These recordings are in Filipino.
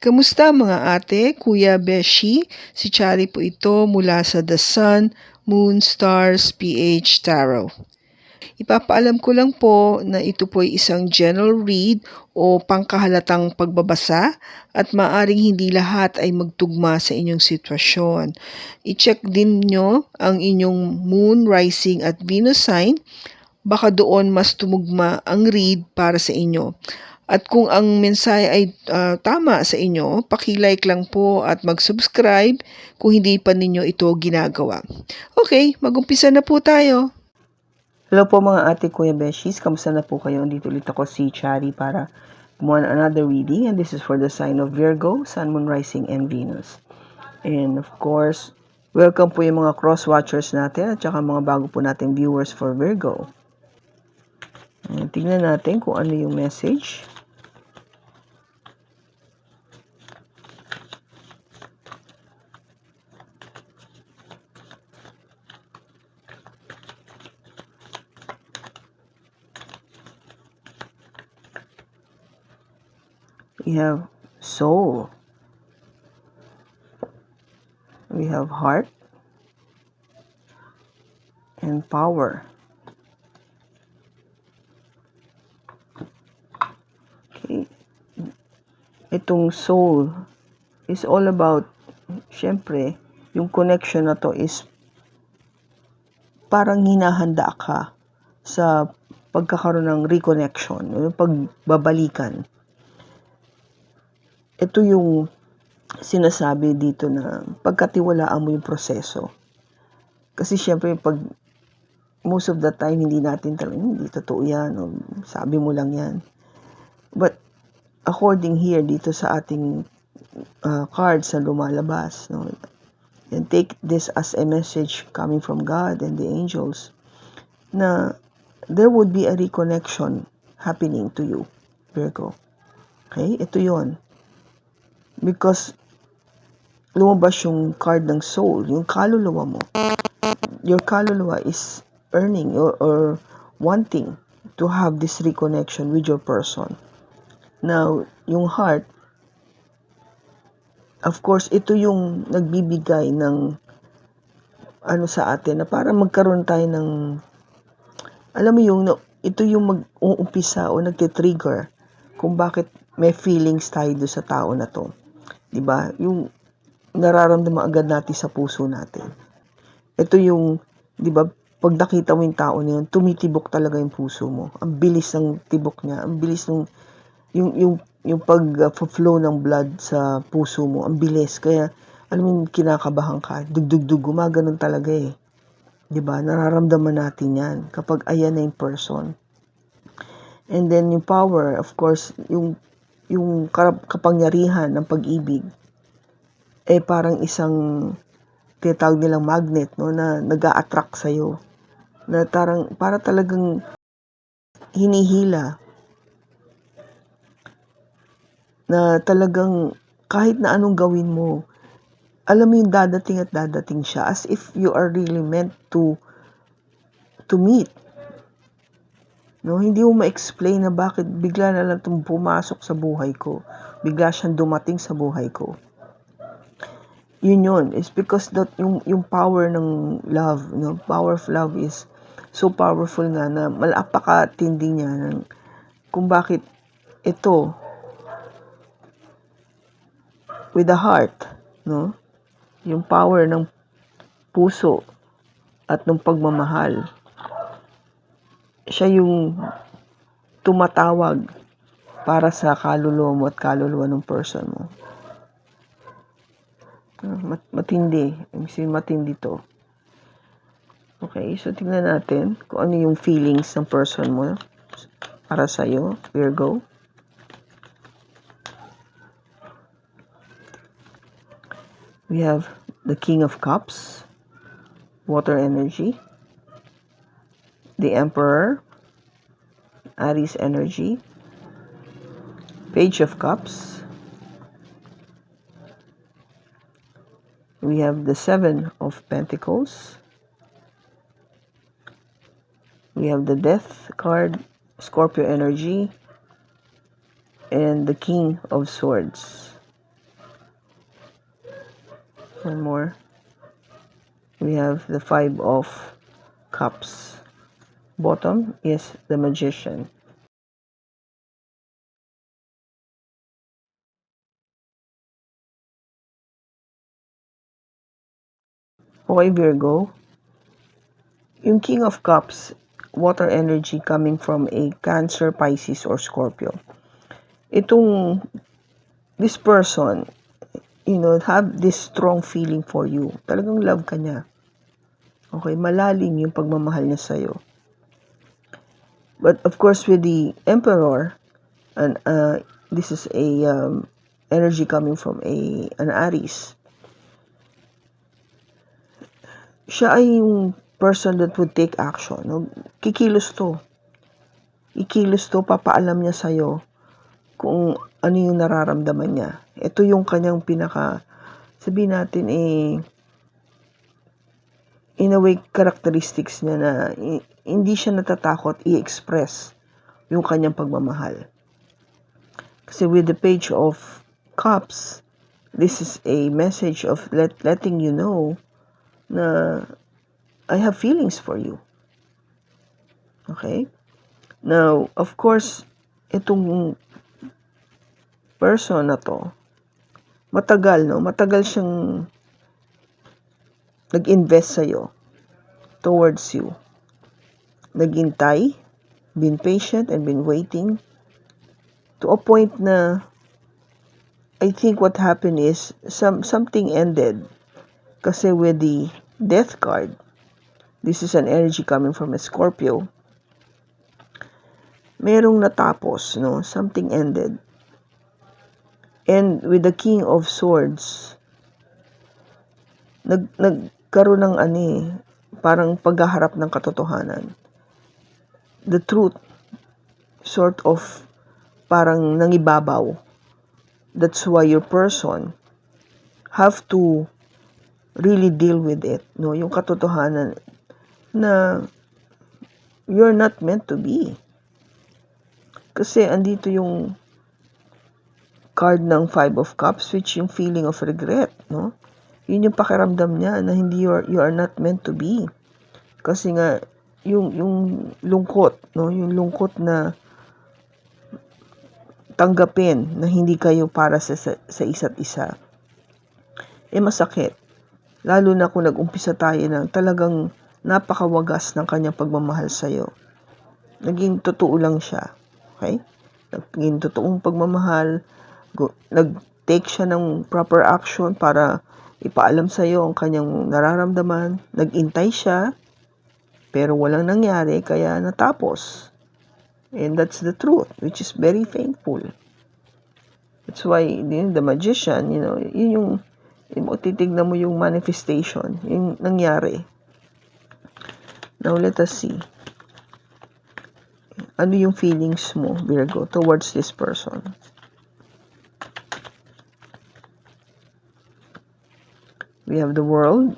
Kamusta mga ate, kuya, beshi? Si Chari po ito mula sa The Sun, Moon, Stars, PH Tarot. Ipapaalam ko lang po na ito po ay isang general read o pangkahalatang pagbabasa at maaring hindi lahat ay magtugma sa inyong sitwasyon. I-check din nyo ang inyong moon, rising at Venus sign. Baka doon mas tumugma ang read para sa inyo. At kung ang mensahe ay ah, tama sa inyo, paki-like lang po at mag-subscribe kung hindi pa ninyo ito ginagawa. Okay, mag-umpisa na po tayo. Hello po mga ate kuya Beshis, kamusta na po kayo? Andito ulit ako si Chari para gumawa another reading and this is for the sign of Virgo, Sun, Moon, Rising, and Venus. And of course, welcome po yung mga cross-watchers natin at saka mga bago po nating viewers for Virgo. Ayan, tignan natin kung ano yung message. We have soul. We have heart and power. Okay. Itong soul is all about, syempre, yung connection na to is parang hinahanda ka sa pagkakaroon ng reconnection, yung pagbabalikan ito yung sinasabi dito na pagkatiwalaan mo yung proseso. Kasi syempre, pag most of the time, hindi natin talaga, hindi totoo yan, o sabi mo lang yan. But, according here, dito sa ating uh, cards na lumalabas, no, and take this as a message coming from God and the angels, na there would be a reconnection happening to you, Virgo. Okay? Ito yon Because lumabas yung card ng soul, yung kaluluwa mo. Your kaluluwa is earning or, or wanting to have this reconnection with your person. Now, yung heart, of course, ito yung nagbibigay ng ano sa atin na para magkaroon tayo ng alam mo yung ito yung mag-uumpisa o nagte-trigger kung bakit may feelings tayo do sa tao na to. 'Di ba? Yung nararamdaman agad natin sa puso natin. Ito yung 'di ba, pag nakita mo yung tao na yun, tumitibok talaga yung puso mo. Ang bilis ng tibok niya, ang bilis ng yung yung yung pag-flow ng blood sa puso mo, ang bilis. Kaya alam mo kinakabahan ka, dugdugdug, gumaganon talaga eh. 'Di ba? Nararamdaman natin 'yan kapag ayan na yung person. And then yung power, of course, yung yung kapangyarihan ng pag-ibig eh parang isang tinatawag nilang magnet no na nag-a-attract sa iyo na tarang para talagang hinihila. Na talagang kahit na anong gawin mo alam mo yung dadating at dadating siya as if you are really meant to to meet No, hindi mo ma-explain na bakit bigla na lang itong pumasok sa buhay ko. Bigla siyang dumating sa buhay ko. Yun yun. It's because that yung, yung power ng love, no? power of love is so powerful nga na malapakatindi niya ng kung bakit ito with the heart, no? Yung power ng puso at ng pagmamahal siya yung tumatawag para sa kaluluwa mo at kaluluwa ng person mo. Ah, mat matindi. Kasi matindi to. Okay, so tingnan natin kung ano yung feelings ng person mo para sa'yo, Virgo. We have the King of Cups, water energy the Emperor, Aries energy, Page of Cups. We have the Seven of Pentacles. We have the Death card, Scorpio energy, and the King of Swords. One more. We have the Five of Cups. Bottom is the Magician. Okay, Virgo. Yung King of Cups, water energy coming from a Cancer, Pisces, or Scorpio. Itong, this person, you know, have this strong feeling for you. Talagang love ka niya. Okay, malalim yung pagmamahal niya sa'yo. But of course, with the Emperor, and uh, this is a um, energy coming from a an Aries. Siya ay yung person that would take action. No? Kikilos to. Ikilos to, papaalam niya sa'yo kung ano yung nararamdaman niya. Ito yung kanyang pinaka, sabihin natin eh, in a way, characteristics niya na hindi siya natatakot i-express yung kanyang pagmamahal. Kasi with the page of cups, this is a message of let, letting you know na I have feelings for you. Okay? Now, of course, itong person na to, matagal, no? Matagal siyang nag-invest sa'yo towards you. Naghintay, been patient and been waiting to a point na I think what happened is some something ended kasi with the death card this is an energy coming from a Scorpio merong natapos no something ended and with the king of swords nag nagkaroon ng ani parang paghaharap ng katotohanan. The truth sort of parang nangibabaw. That's why your person have to really deal with it no? Yung katotohanan na you're not meant to be. Kasi andito yung card ng five of cups which yung feeling of regret no yun yung pakiramdam niya na hindi you are, you are not meant to be. Kasi nga yung yung lungkot no yung lungkot na tanggapin na hindi kayo para sa, sa, sa isa't isa eh masakit. Lalo na kung nag-umpisa tayo ng talagang napakawagas ng kanyang pagmamahal sa iyo naging totoo lang siya okay? Naging totoong pagmamahal. Nag-take siya ng proper action para ipaalam sa iyo ang kanyang nararamdaman nag-intay siya pero walang nangyari kaya natapos And that's the truth, which is very painful. That's why you know, the magician, you know, yun yung, yung titignan mo yung manifestation, yung nangyari. Now, let us see. Ano yung feelings mo, Virgo, towards this person? We have the world.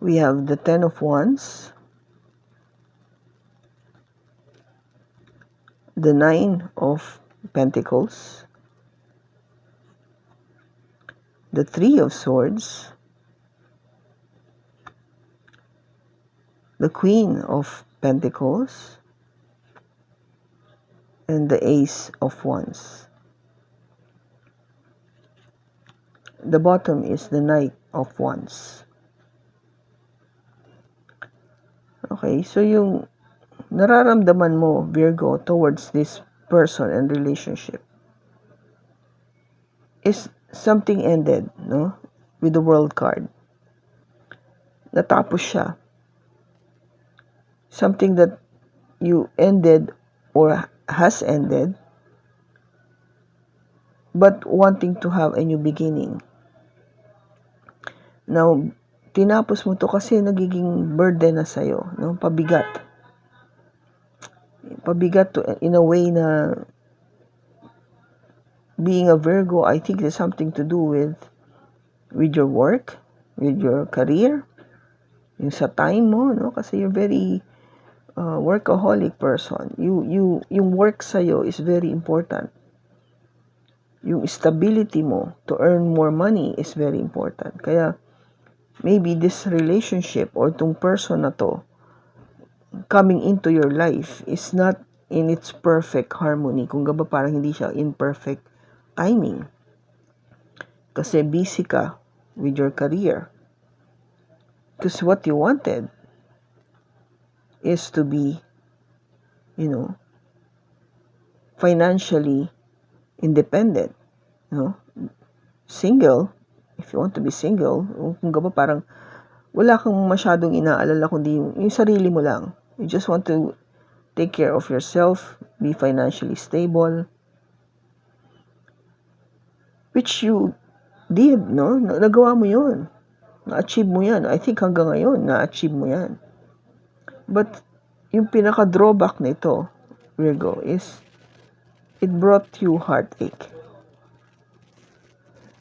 We have the Ten of Wands, the Nine of Pentacles, the Three of Swords, the Queen of Pentacles, and the Ace of Wands. The bottom is the Knight of Wands. Okay, so yung nararamdaman mo, Virgo, towards this person and relationship is something ended, no? With the world card. Natapos siya. Something that you ended or has ended but wanting to have a new beginning. Now, tinapos mo to kasi nagiging burden na sa'yo, no? pabigat. Pabigat to, in a way na being a Virgo, I think there's something to do with with your work, with your career, yung sa time mo, no? Kasi you're very uh, workaholic person. You, you, yung work sa'yo is very important. Yung stability mo to earn more money is very important. Kaya, maybe this relationship or tong person na to coming into your life is not in its perfect harmony. Kung gaba parang hindi siya in perfect timing. Kasi busy ka with your career. Because what you wanted is to be, you know, financially independent. Know, single, if you want to be single, kung gaba parang wala kang masyadong inaalala kundi yung, yung sarili mo lang. You just want to take care of yourself, be financially stable, which you did, no? Nagawa mo yun. Na-achieve mo yan. I think hanggang ngayon, na-achieve mo yan. But, yung pinaka-drawback nito, Virgo, is it brought you heartache.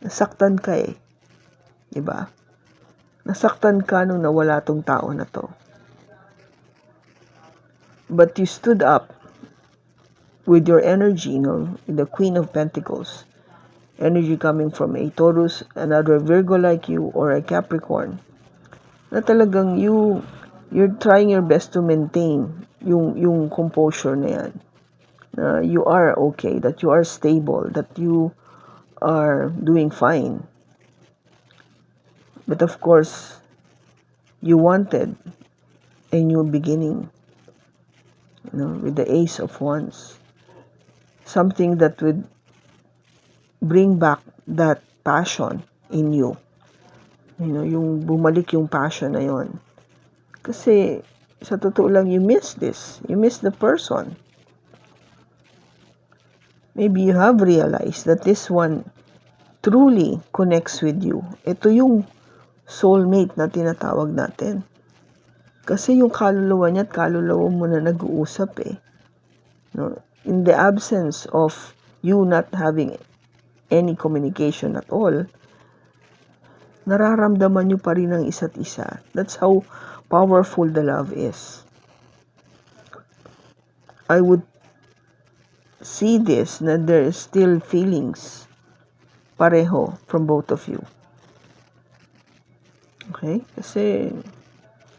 Nasaktan ka eh. Diba? Nasaktan ka nung nawala tong tao na to. But you stood up with your energy, you know, the Queen of Pentacles. Energy coming from a Taurus, another Virgo like you, or a Capricorn. Na talagang you, you're trying your best to maintain yung, yung composure na yan. Na you are okay, that you are stable, that you are doing fine. But of course, you wanted a new beginning. You know, with the Ace of Wands. Something that would bring back that passion in you. You know, yung bumalik yung passion na yon. Kasi, sa totoo lang, you miss this. You miss the person. Maybe you have realized that this one truly connects with you. Ito yung soulmate na tinatawag natin. Kasi yung kaluluwa niya at kaluluwa mo na nag-uusap eh. No? In the absence of you not having any communication at all, nararamdaman nyo pa rin ang isa't isa. That's how powerful the love is. I would see this na there is still feelings pareho from both of you. Okay? Kasi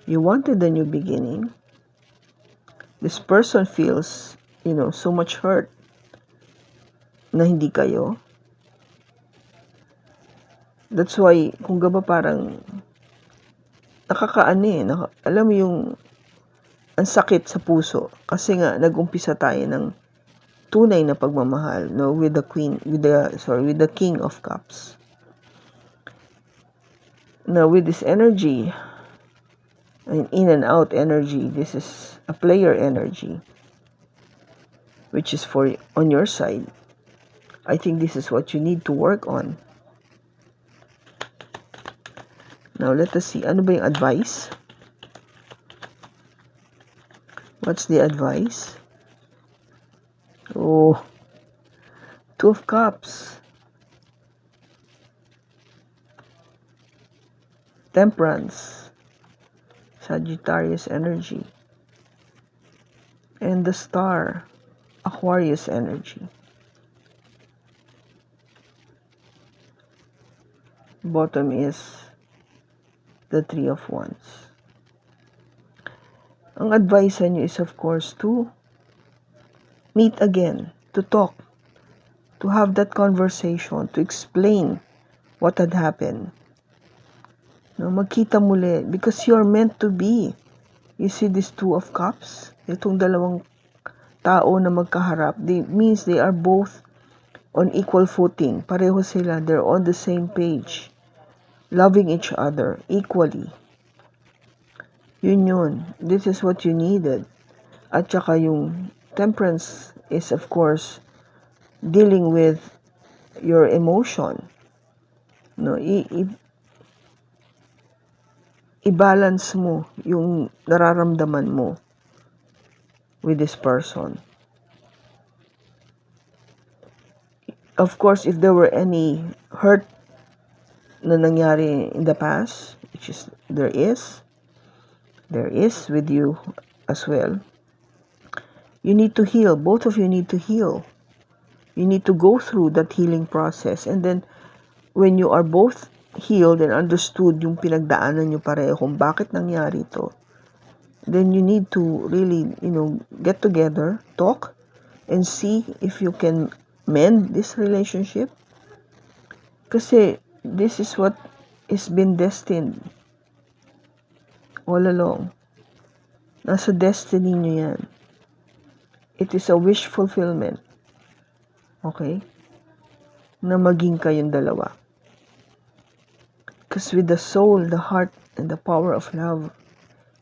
you wanted a new beginning. This person feels, you know, so much hurt na hindi kayo. That's why, kung gaba parang nakakaano eh, alam mo yung ang sakit sa puso. Kasi nga nag-umpisa tayo ng tunay na pagmamahal no with the queen with the sorry with the king of cups. Now with this energy an in and out energy this is a player energy which is for on your side. I think this is what you need to work on now let us see. Ano ba yung advice? What's the advice? Oh two of cups. Temperance. Sagittarius energy. And the star, Aquarius energy. Bottom is the Three of Wands. Ang advice sa inyo is of course to meet again, to talk, to have that conversation, to explain what had happened. No, magkita muli because you're meant to be. You see these two of cups? Itong dalawang tao na magkaharap, they means they are both on equal footing. Pareho sila, they're on the same page. Loving each other equally. Yun yun. This is what you needed. At saka yung temperance is of course dealing with your emotion. No, i, i i-balance mo yung nararamdaman mo with this person. Of course, if there were any hurt na nangyari in the past, which is there is, there is with you as well. You need to heal. Both of you need to heal. You need to go through that healing process. And then, when you are both healed and understood yung pinagdaanan nyo pareho kung bakit nangyari to, then you need to really, you know, get together, talk, and see if you can mend this relationship. Kasi this is what is been destined all along. Nasa destiny nyo yan. It is a wish fulfillment. Okay? Na maging kayong dalawa. Because with the soul, the heart, and the power of love,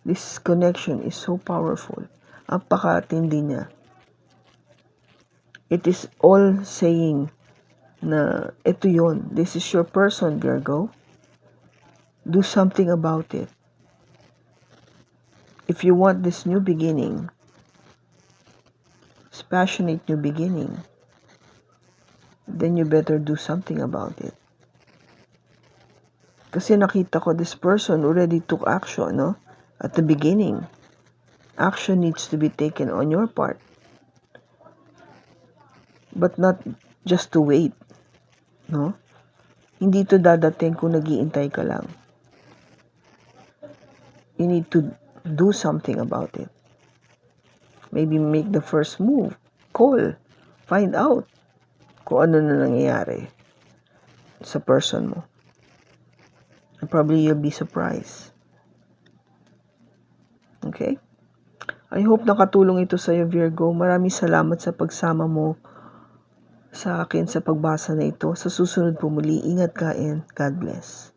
this connection is so powerful. Apakatindi niya. It is all saying na ito yon. This is your person, Virgo. Do something about it. If you want this new beginning, this passionate new beginning, then you better do something about it. Kasi nakita ko this person already took action, no? At the beginning. Action needs to be taken on your part. But not just to wait, no? Hindi to dadating kung nagiintay ka lang. You need to do something about it. Maybe make the first move. Call. Find out kung ano na nangyayari sa person mo. And probably you'll be surprised. Okay? I hope nakatulong ito sa iyo, Virgo. Maraming salamat sa pagsama mo sa akin sa pagbasa na ito. Sa susunod po muli, ingat ka and God bless.